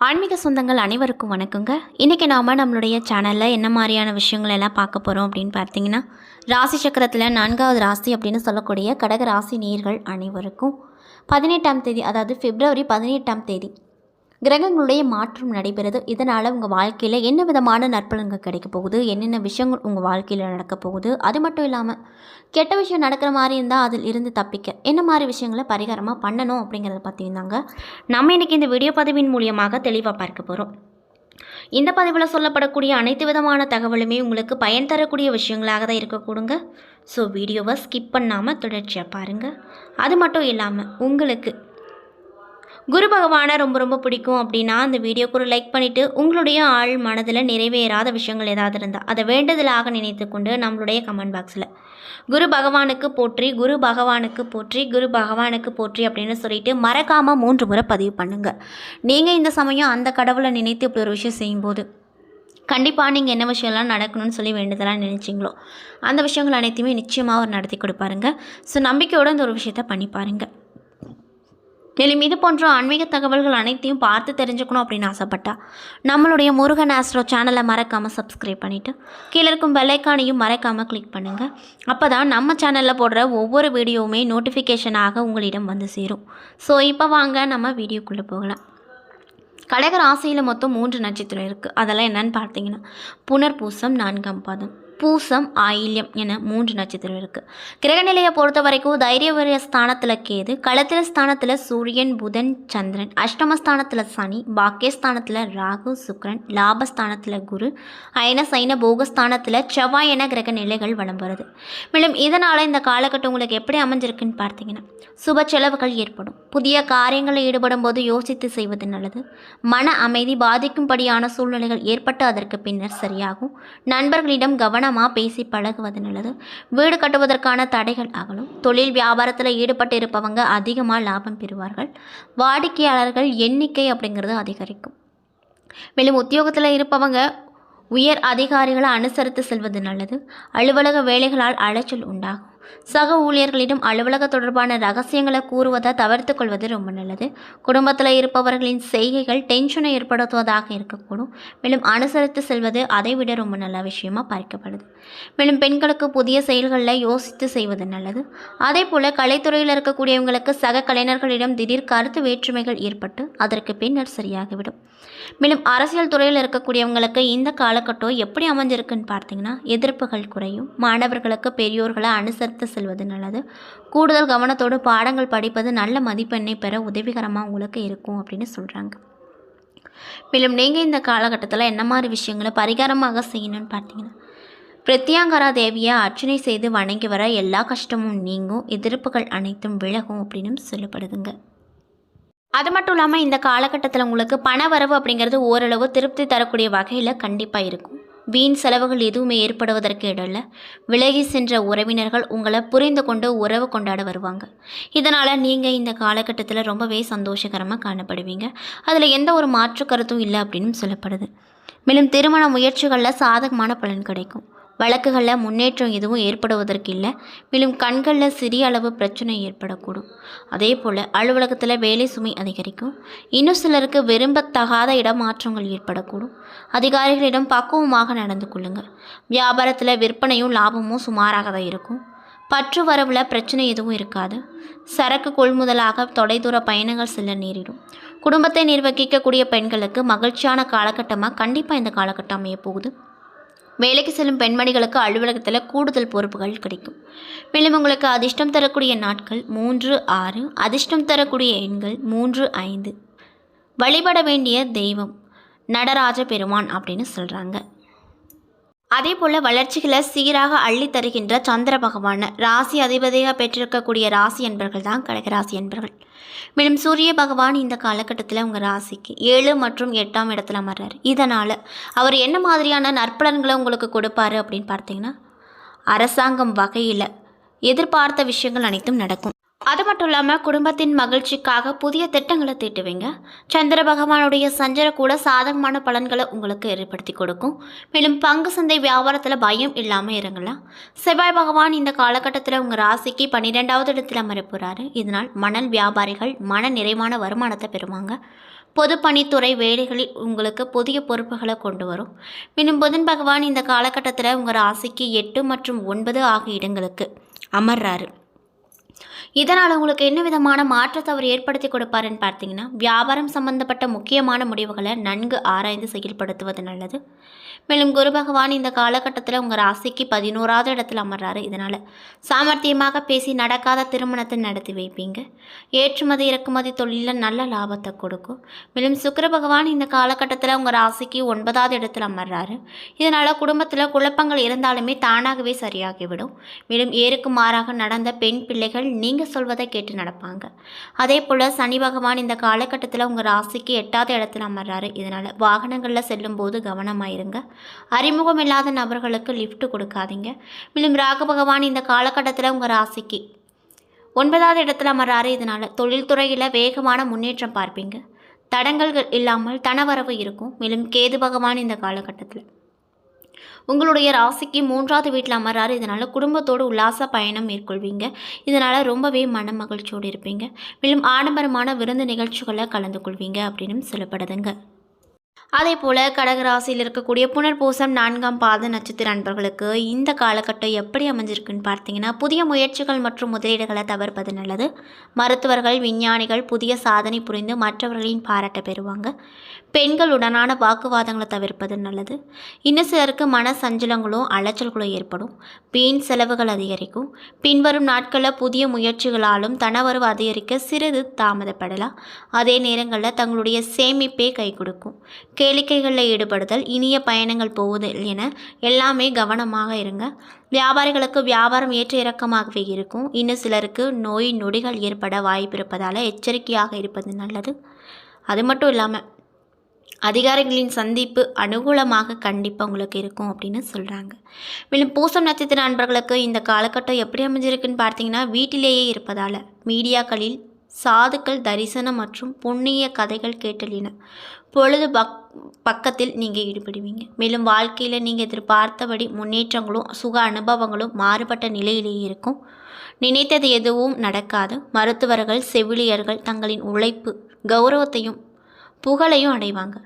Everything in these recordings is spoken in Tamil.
ஆன்மீக சொந்தங்கள் அனைவருக்கும் வணக்கங்க. இன்றைக்கி நாம் நம்மளுடைய சேனலில் என்ன மாதிரியான விஷயங்கள் எல்லாம் பார்க்க போகிறோம் அப்படின்னு பார்த்தீங்கன்னா ராசி சக்கரத்தில் நான்காவது ராசி அப்படின்னு சொல்லக்கூடிய கடக ராசி நேர்கள் அனைவருக்கும் பதினெட்டாம் தேதி அதாவது பிப்ரவரி பதினெட்டாம் தேதி கிரகங்களுடைய மாற்றம் நடைபெறுது. இதனால் உங்கள் வாழ்க்கையில் என்ன விதமான நற்பலன்கள் கிடைக்க போகுது? என்னென்ன விஷயங்கள் உங்கள் வாழ்க்கையில் நடக்க போகுது? அது மட்டும் இல்லாமல் கெட்ட விஷயம் நடக்கிற மாதிரி இருந்தால் அதில் இருந்து தப்பிக்க. என்ன மாதிரி விஷயங்களை பரிகாரமாக பண்ணணும் அப்படிங்கிறத பற்றியும் தாங்க நம்ம இன்றைக்கி இந்த வீடியோ பதிவின் மூலியமாக தெளிவாக பார்க்க போகிறோம் இந்த பதிவில் சொல்லப்படக்கூடிய அனைத்து விதமான தகவலுமே உங்களுக்கு பயன் தரக்கூடிய விஷயங்களாக தான் இருக்கக்கூடுங்க ஸோ வீடியோவை ஸ்கிப் பண்ணாமல் தொடர்ச்சியாக பாருங்கள் அது மட்டும் இல்லாமல் உங்களுக்கு குரு பகவானை ரொம்ப ரொம்ப பிடிக்கும் அப்படின்னா அந்த வீடியோக்கு ஒரு லைக் பண்ணிவிட்டு உங்களுடைய ஆள் மனதில் நிறைவேறாத விஷயங்கள் ஏதாவது இருந்தால் அதை வேண்டுதலாக நினைத்து கொண்டு நம்மளுடைய கமெண்ட் பாக்ஸில் குரு பகவானுக்கு போற்றி குரு பகவானுக்கு போற்றி குரு பகவானுக்கு போற்றி அப்படின்னு சொல்லிட்டு மறக்காமல் மூன்று முறை பதிவு பண்ணுங்கள் நீங்கள் இந்த சமயம் அந்த கடவுளை நினைத்து இப்படி ஒரு விஷயம் செய்யும்போது கண்டிப்பாக நீங்கள் என்ன விஷயம்லாம் நடக்கணும்னு சொல்லி வேண்டுதலாக நினச்சிங்களோ அந்த விஷயங்கள் அனைத்தையுமே நிச்சயமாக அவர் நடத்தி கொடுப்பாருங்க. ஸோ நம்பிக்கையோடு இந்த ஒரு விஷயத்த பண்ணி பாருங்கள் மேலும் இது போன்ற ஆன்மீக தகவல்கள் அனைத்தையும் பார்த்து தெரிஞ்சுக்கணும் அப்படின்னு ஆசைப்பட்டா நம்மளுடைய முருகன் ஆஸ்ட்ரோ சேனலை மறக்காமல் சப்ஸ்கிரைப் பண்ணிவிட்டு கீழே இருக்கும் பெல்லைக்கானையும் மறக்காமல் கிளிக் பண்ணுங்கள் அப்போ தான் நம்ம சேனலில் போடுற ஒவ்வொரு வீடியோவுமே நோட்டிஃபிகேஷனாக உங்களிடம் வந்து சேரும். ஸோ இப்போ வாங்க நம்ம வீடியோக்குள்ளே போகலாம். கடக ராசியில் மொத்தம் மூன்று நட்சத்திரம் இருக்குது அதெல்லாம் என்னன்னு பார்த்தீங்கன்னா புனர்பூசம் நான்காம் பாதம். பூசம் ஆயில்யம் என மூன்று நட்சத்திரம் இருக்குது கிரகநிலையை பொறுத்த வரைக்கும் தைரியவரிய ஸ்தானத்தில் கேது களத்திர ஸ்தானத்தில் சூரியன் புதன் சந்திரன் அஷ்டமஸ்தானத்தில் சனி பாக்கியஸ்தானத்தில் ராகு சுக்ரன் லாபஸ்தானத்தில் குரு அயன சைன போகஸ்தானத்தில் செவ்வாய் என கிரக நிலைகள் வளம் வருது. மேலும் இதனால் இந்த காலகட்டம் உங்களுக்கு எப்படி அமைஞ்சிருக்குன்னு பார்த்தீங்கன்னா சுப செலவுகள் ஏற்படும். புதிய காரியங்களில் ஈடுபடும் போது யோசித்து செய்வது நல்லது. மன அமைதி பாதிக்கும்படியான சூழ்நிலைகள் ஏற்பட்டு அதற்கு பின்னர் சரியாகும். நண்பர்களிடம் கவனம் கவனமாக பேசி பழகுவது நல்லது. வீடு கட்டுவதற்கான தடைகள் அகலும். தொழில் வியாபாரத்தில் ஈடுபட்டு இருப்பவங்க அதிகமாக லாபம் பெறுவார்கள். வாடிக்கையாளர்கள் எண்ணிக்கை அப்படிங்கிறது அதிகரிக்கும். மேலும் உத்தியோகத்தில் இருப்பவங்க உயர் அதிகாரிகளை அனுசரித்து செல்வது நல்லது. அலுவலக வேலைகளால் அலைச்சல் உண்டாகும். சக ஊழியர்களிடம் அலுவலக தொடர்பான ரகசியங்களை கூறுவதை தவிர்த்து கொள்வது ரொம்ப நல்லது. குடும்பத்தில் இருப்பவர்களின் செய்கைகள் டென்ஷனை ஏற்படுத்துவதாக இருக்கக்கூடும். மேலும் அனுசரித்து செல்வது அதைவிட ரொம்ப நல்ல விஷயமாக பார்க்கப்படுது. மேலும் பெண்களுக்கு புதிய செயல்களில் யோசித்து செய்வது நல்லது. அதே போல் கலைத்துறையில் இருக்கக்கூடியவங்களுக்கு சக கலைஞர்களிடம் திடீர் கருத்து வேற்றுமைகள் ஏற்பட்டு அதற்கு பின்னர் சரியாகிவிடும். மேலும் அரசியல் துறையில் இருக்கக்கூடியவங்களுக்கு இந்த காலகட்டம் எப்படி அமைஞ்சிருக்குன்னு பார்த்தீங்கன்னா எதிர்ப்புகள் குறையும். மாணவர்களுக்கு பெரியோர்களை அனுசரித்து செல்வது நல்லது. கூடுதல் கவனத்தோடு பாடங்கள் படிப்பது நல்ல மதிப்பெண்ணை பெற உதவிகரமாக உங்களுக்கு இருக்கும் அப்படின்னு சொல்கிறாங்க மேலும் நீங்கள் இந்த காலகட்டத்தில் என்ன மாதிரி விஷயங்களை பரிகாரமாக செய்யணும்னு பார்த்தீங்கன்னா பிரத்யாங்கரா தேவியை அர்ச்சனை செய்து வணங்கி வர எல்லா கஷ்டமும் நீங்கும் எதிர்ப்புகள் அனைத்தும் விலகும் அப்படின்னு சொல்லப்படுதுங்க. அது மட்டும் இல்லாமல் இந்த காலகட்டத்தில் உங்களுக்கு பண வரவு அப்படிங்கிறது ஓரளவு திருப்தி தரக்கூடிய வகையில் கண்டிப்பாக இருக்கும். வீண் செலவுகள் எதுவுமே ஏற்படுவதற்கு இடம்ல விலகி சென்ற உறவினர்கள் உங்களை புரிந்து கொண்டு உறவு கொண்டாட வருவாங்க. இதனால் நீங்கள் இந்த காலகட்டத்தில் ரொம்பவே சந்தோஷகரமாக காணப்படுவீங்க. அதில் எந்த ஒரு மாற்று கருத்தும் இல்லை அப்படின்னு சொல்லப்படுது. மேலும் திருமண முயற்சிகளில் சாதகமான பலன் கிடைக்கும். வழக்குகளில் முன்னேற்றம் எதுவும் ஏற்படுவதற்கு இல்லை மேலும் கண்களில் சிறிய அளவு பிரச்சனை ஏற்படக்கூடும். அதே போல் அலுவலகத்தில் வேலை சுமை அதிகரிக்கும். இன்னும் சிலருக்கு விரும்பத்தகாத இடமாற்றங்கள் ஏற்படக்கூடும். அதிகாரிகளிடம் பக்குவமாக நடந்து கொள்ளுங்கள். வியாபாரத்தில் விற்பனையும் லாபமும் சுமாராக தான் இருக்கும். பற்று வரவில் பிரச்சனை எதுவும் இருக்காது. சரக்கு கொள்முதலாக தொலைதூர பயணங்கள் செல்ல நேரிடும். குடும்பத்தை நிர்வகிக்கக்கூடிய பெண்களுக்கு மகிழ்ச்சியான காலகட்டமாக கண்டிப்பாக இந்த காலகட்டம் அமைய போகுது வேலைக்கு செல்லும் பெண்மணிகளுக்கு அலுவலகத்தில் கூடுதல் பொறுப்புகள் கிடைக்கும். மேலும் உங்களுக்கு அதிர்ஷ்டம் தரக்கூடிய நாட்கள் மூன்று ஆறு அதிர்ஷ்டம் தரக்கூடிய எண்கள் மூன்று ஐந்து. வழிபட வேண்டிய தெய்வம் நடராஜ பெருமான் அப்படின்னு சொல்கிறாங்க அதே போல் வளர்ச்சிகளை சீராக அள்ளி தருகின்ற சந்திர பகவான் ராசி அதிபதியாக பெற்றிருக்கக்கூடிய ராசி என்பர்கள் தான் கடகராசி என்பர்கள். மேலும் சூரிய பகவான் இந்த காலகட்டத்தில் உங்கள் ராசிக்கு ஏழு மற்றும் எட்டாம் இடத்துல அமர்றார். இதனால் அவர் என்ன மாதிரியான நற்பலன்களை உங்களுக்கு கொடுப்பாரு அப்படின்னு பார்த்தீங்கன்னா அரசாங்கம் வகையில் எதிர்பார்த்த விஷயங்கள் அனைத்தும் நடக்கும். அது மட்டும் இல்லாமல் குடும்பத்தின் மகிழ்ச்சிக்காக புதிய திட்டங்களை தீட்டுவீங்க. சந்திர பகவானுடைய சஞ்சர கூட சாதகமான பலன்களை உங்களுக்கு ஏற்படுத்தி கொடுக்கும். மேலும் பங்கு சந்தை வியாபாரத்தில் பயம் இல்லாமல் இருங்கலாம் செவ்வாய் பகவான் இந்த காலகட்டத்தில் உங்கள் ராசிக்கு பன்னிரெண்டாவது இடத்தில் அமரப்போகிறாரு இதனால் மணல் வியாபாரிகள் மன நிறைவான வருமானத்தை பெறுவாங்க. பொதுப்பணித்துறை வேலைகளில் உங்களுக்கு புதிய பொறுப்புகளை கொண்டு வரும். மேலும் புதன் பகவான் இந்த காலகட்டத்தில் உங்கள் ராசிக்கு எட்டு மற்றும் ஒன்பது ஆகிய இடங்களுக்கு அமர்றாரு. இதனால் உங்களுக்கு என்ன விதமான மாற்றத்தை அவர் ஏற்படுத்தி கொடுப்பாருன்னு பார்த்தீங்கன்னா வியாபாரம் சம்பந்தப்பட்ட முக்கியமான முடிவுகளை நன்கு ஆராய்ந்து செயல்படுத்துவது நல்லது. மேலும் குரு பகவான் இந்த காலகட்டத்தில் உங்கள் ராசிக்கு பதினோராவது இடத்துல அமர்றாரு. இதனால் சாமர்த்தியமாக பேசி நடக்காத திருமணத்தை நடத்தி வைப்பீங்க. ஏற்றுமதி இறக்குமதி தொழிலில் நல்ல லாபத்தை கொடுக்கும். மேலும் சுக்கர பகவான் இந்த காலகட்டத்தில் உங்கள் ராசிக்கு ஒன்பதாவது இடத்துல அமர்றாரு. இதனால் குடும்பத்தில் குழப்பங்கள் இருந்தாலுமே தானாகவே சரியாகிவிடும். மேலும் ஏருக்கு மாறாக நடந்த பெண் பிள்ளைகள் நீங்கள் சொல்வதை கேட்டு நடப்பாங்க. அதே போல் சனி பகவான் இந்த காலகட்டத்தில் உங்கள் ராசிக்கு எட்டாவது இடத்துல அமர்றாரு. இதனால் வாகனங்களில் செல்லும்போது கவனமாயிருங்க அறிமுகம் இல்லாத நபர்களுக்கு லிஃப்ட் கொடுக்காதீங்க. மேலும் ராக பகவான் இந்த காலகட்டத்தில் உங்கள் ராசிக்கு ஒன்பதாவது இடத்துல அமர்றாரு. இதனால் தொழில்துறையில் வேகமான முன்னேற்றம் பார்ப்பீங்க. தடங்கல்கள் இல்லாமல் தனவரவு இருக்கும். மேலும் கேது பகவான் இந்த காலகட்டத்தில் உங்களுடைய ராசிக்கு மூன்றாவது வீட்டில் அமர்றாரு. இதனால் குடும்பத்தோடு உல்லாச பயணம் மேற்கொள்வீங்க. இதனால் ரொம்பவே மன மகிழ்ச்சியோடு இருப்பீங்க. மேலும் ஆடம்பரமான விருந்து நிகழ்ச்சிகளில் கலந்து கொள்வீங்க அப்படின்னு சொல்லப்படுதுங்க. அதே போல் கடகராசியில் இருக்கக்கூடிய புனர்பூசம் நான்காம் பாத நட்சத்திர அன்பர்களுக்கு இந்த காலகட்டம் எப்படி அமைஞ்சிருக்குன்னு பார்த்தீங்கன்னா புதிய முயற்சிகள் மற்றும் முதலீடுகளை தவிர்ப்பது நல்லது. மருத்துவர்கள் விஞ்ஞானிகள் புதிய சாதனை புரிந்து மற்றவர்களின் பாராட்ட பெறுவாங்க. பெண்களுடனான வாக்குவாதங்களை தவிர்ப்பது நல்லது. இன்னும் சிலருக்கு மன சஞ்சலங்களும் அலைச்சல்களும் ஏற்படும். வீண் செலவுகள் அதிகரிக்கும். பின்வரும் நாட்களில் புதிய முயற்சிகளாலும் தனவரவு அதிகரிக்க சிறிது தாமதப்படலாம். அதே நேரங்களில் தங்களுடைய சேமிப்பே கை கொடுக்கும். கேளிக்கைகளில் ஈடுபடுதல் இனிய பயணங்கள் போவதில் என எல்லாமே கவனமாக இருங்க. வியாபாரிகளுக்கு வியாபாரம் ஏற்ற இறக்கமாகவே இருக்கும். இன்னும் சிலருக்கு நோய் நொடிகள் ஏற்பட வாய்ப்பு இருப்பதால் எச்சரிக்கையாக இருப்பது நல்லது. அது மட்டும் இல்லாமல் அதிகாரிகளின் சந்திப்பு அனுகூலமாக கண்டிப்பாக உங்களுக்கு இருக்கும் அப்படின்னு சொல்கிறாங்க மேலும் பூசம் நட்சத்திர நண்பர்களுக்கு இந்த காலகட்டம் எப்படி அமைஞ்சிருக்குன்னு பார்த்தீங்கன்னா வீட்டிலேயே இருப்பதால் மீடியாக்களில் சாதுக்கள் தரிசனம் மற்றும் புண்ணிய கதைகள் கேட்டலின. பொழுது பக் பக்கத்தில் நீங்கள் ஈடுபடுவீங்க. மேலும் வாழ்க்கையில் நீங்கள் எதிர்பார்த்தபடி முன்னேற்றங்களும் சுக அனுபவங்களும் மாறுபட்ட நிலையிலேயே இருக்கும். நினைத்தது எதுவும் நடக்காது. மருத்துவர்கள் செவிலியர்கள் தங்களின் உழைப்பு கௌரவத்தையும் புகழையும் அடைவாங்க.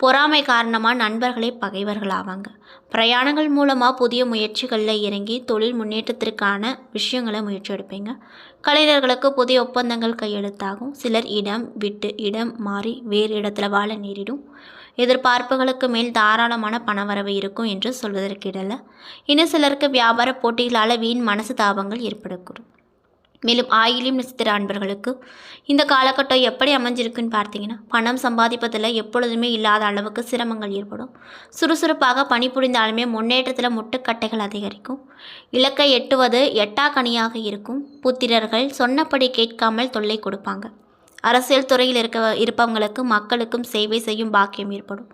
பொறாமை காரணமாக நண்பர்களே பகைவர்கள் ஆவாங்க பிரயாணங்கள் மூலமாக புதிய முயற்சிகளில் இறங்கி தொழில் முன்னேற்றத்திற்கான விஷயங்களை முயற்சி எடுப்பீங்க. கலைஞர்களுக்கு புதிய ஒப்பந்தங்கள் கையெழுத்தாகும். சிலர் இடம் விட்டு இடம் மாறி வேறு இடத்துல வாழ நேரிடும். எதிர்பார்ப்புகளுக்கு மேல் தாராளமான பணவரவு இருக்கும் என்று சொல்வதற்கிடல இன்னும் சிலருக்கு வியாபார போட்டிகளால் வீண் மனசு தாபங்கள் ஏற்படக்கூடும். மேலும் ஆயிலும் நட்சத்திர அன்பர்களுக்கு இந்த காலகட்டம் எப்படி அமைஞ்சிருக்குன்னு பார்த்தீங்கன்னா பணம் சம்பாதிப்பதில் எப்பொழுதுமே இல்லாத அளவுக்கு சிரமங்கள் ஏற்படும். சுறுசுறுப்பாக பணிபுரிந்தாலுமே முன்னேற்றத்தில் முட்டுக்கட்டைகள் அதிகரிக்கும். இலக்கை எட்டுவது எட்டா இருக்கும். புத்திரர்கள் சொன்னபடி கேட்காமல் தொல்லை கொடுப்பாங்க. அரசியல் துறையில் இருக்க இருப்பவங்களுக்கு மக்களுக்கும் சேவை செய்யும் பாக்கியம் ஏற்படும்.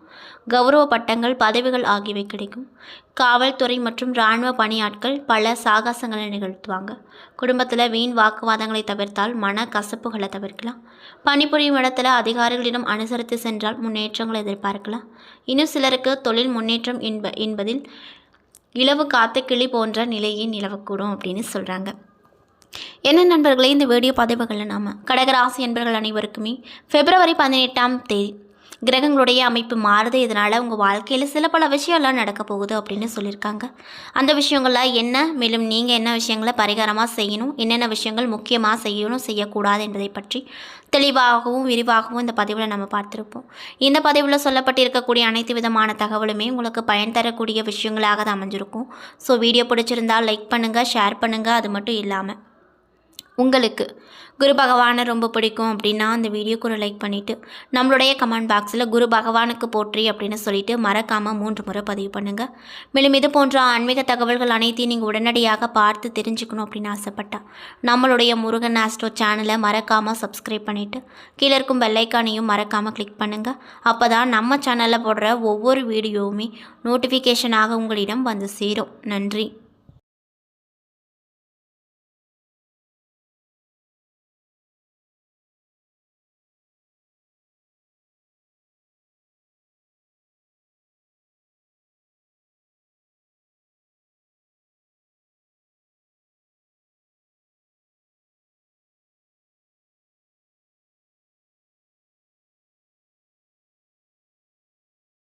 கௌரவ பட்டங்கள் பதவிகள் ஆகியவை கிடைக்கும். காவல்துறை மற்றும் இராணுவ பணியாட்கள் பல சாகசங்களை நிகழ்த்துவாங்க. குடும்பத்தில் வீண் வாக்குவாதங்களை தவிர்த்தால் மன கசப்புகளை தவிர்க்கலாம். பணிபுரியும் இடத்துல அதிகாரிகளிடம் அனுசரித்து சென்றால் முன்னேற்றங்களை எதிர்பார்க்கலாம். இன்னும் சிலருக்கு தொழில் முன்னேற்றம் என்ப என்பதில் இலவு காத்த கிளி போன்ற நிலையே நிலவக்கூடும் அப்படின்னு சொல்கிறாங்க என்ன நண்பர்களே இந்த வீடியோ பதிவுகளில் நாம் கடகராசி என்பர்கள் அனைவருக்குமே பிப்ரவரி பதினெட்டாம் தேதி கிரகங்களுடைய அமைப்பு மாறுது. இதனால் உங்கள் வாழ்க்கையில் சில பல விஷயம்லாம் நடக்க போகுது அப்படின்னு சொல்லியிருக்காங்க. அந்த விஷயங்கள்லாம் என்ன மேலும் நீங்கள் என்ன விஷயங்களை பரிகாரமாக செய்யணும் என்னென்ன விஷயங்கள் முக்கியமாக செய்யணும் செய்யக்கூடாது என்பதை பற்றி தெளிவாகவும் விரிவாகவும் இந்த பதிவில் நம்ம பார்த்துருப்போம். இந்த பதிவில் சொல்லப்பட்டிருக்கக்கூடிய அனைத்து விதமான தகவலுமே உங்களுக்கு பயன் தரக்கூடிய விஷயங்களாக தான் அமைஞ்சிருக்கும். ஸோ வீடியோ பிடிச்சிருந்தால் லைக் பண்ணுங்கள் ஷேர் பண்ணுங்கள் அது மட்டும் இல்லாமல் உங்களுக்கு. குரு பகவானை ரொம்ப பிடிக்கும் அப்படின்னா அந்த வீடியோக்கு ஒரு லைக் பண்ணிவிட்டு நம்மளுடைய கமெண்ட் பாக்ஸில் குரு பகவானுக்கு போற்றி அப்படின்னு சொல்லிட்டு மறக்காமல் மூன்று முறை பதிவு பண்ணுங்கள் மேலும் இது போன்ற ஆன்மீக தகவல்கள் அனைத்தையும் நீங்கள் உடனடியாக பார்த்து தெரிஞ்சுக்கணும் அப்படின்னு ஆசைப்பட்டா நம்மளுடைய முருகன் ஆஸ்ட்ரோ சேனலை மறக்காமல் சப்ஸ்கிரைப் பண்ணிவிட்டு கீழே இருக்கும் பெல்லைக்கானையும் மறக்காமல் கிளிக் பண்ணுங்கள் அப்போ தான் நம்ம சேனலில் போடுற ஒவ்வொரு வீடியோவுமே நோட்டிஃபிகேஷனாக உங்களிடம் வந்து சேரும். நன்றி.